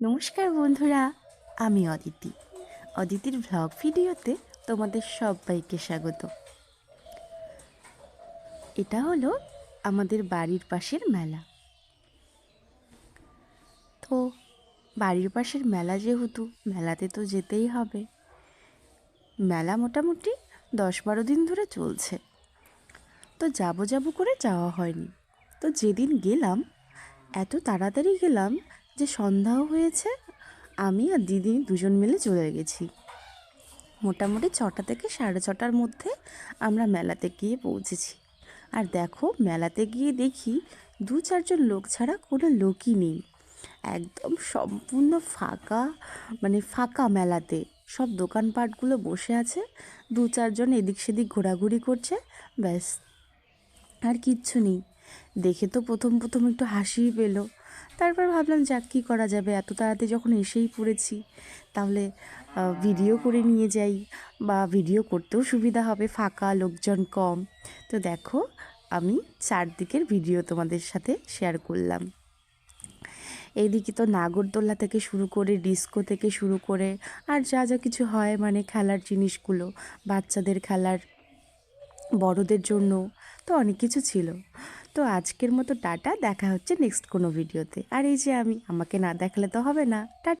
নমস্কার বন্ধুরা, আমি অদিতি। অদিতির ভ্লগ ভিডিওতে তোমাদের সবাইকে স্বাগত। এটা হলো আমাদের বাড়ির পাশের মেলা। তো বাড়ির পাশের মেলা যেহেতু, মেলাতে তো যেতেই হবে। মেলা মোটামুটি দশ বারো দিন ধরে চলছে। তো যাব যাব করে যাওয়া হয়নি। তো যেদিন গেলাম, এত তাড়াতাড়ি গেলাম যে সন্ধ্যাও হয়েছে, আমি আর দিদি দুজন মিলে চলে গেছি। মোটামুটি ছটা থেকে সাড়ে ছটার মধ্যে আমরা মেলাতে গিয়ে পৌঁছেছি। আর দেখো, মেলাতে গিয়ে দেখি দু চারজন লোক ছাড়া কোনো লোকই নেই। একদম সম্পূর্ণ ফাঁকা মানে ফাঁকা মেলাতে। সব দোকানপাটগুলো বসে আছে, দু চারজন এদিক সেদিক ঘোরাঘুরি করছে, ব্যাস। আর কিচ্ছু নেই। দেখে তো প্রথম প্রথম একটু হাসিই পেল। তারপর ভাবলাম, যাক, কী করা যাবে? এত তাড়াতাড়ি যখন এসেই পড়েছি, তাহলে ভিডিও করে নিয়ে যাই বা ভিডিও করতেও সুবিধা হবে, ফাঁকা, লোকজন কম। তো দেখো, আমি চারদিকের ভিডিও তোমাদের সাথে শেয়ার করলাম। এইদিকে তো নাগরদোল্লা থেকে শুরু করে, ডিস্কো থেকে শুরু করে, আর যা যা কিছু হয় মানে খেলার জিনিসগুলো, বাচ্চাদের খেলার, বড়দের জন্য তো অনেক কিছু ছিল। তো আজকের মতো টাটা, দেখা হচ্ছে নেক্সট কোনো ভিডিওতে আর এই যে আমি, আমাকে না দেখালে তো হবে না। টাটা।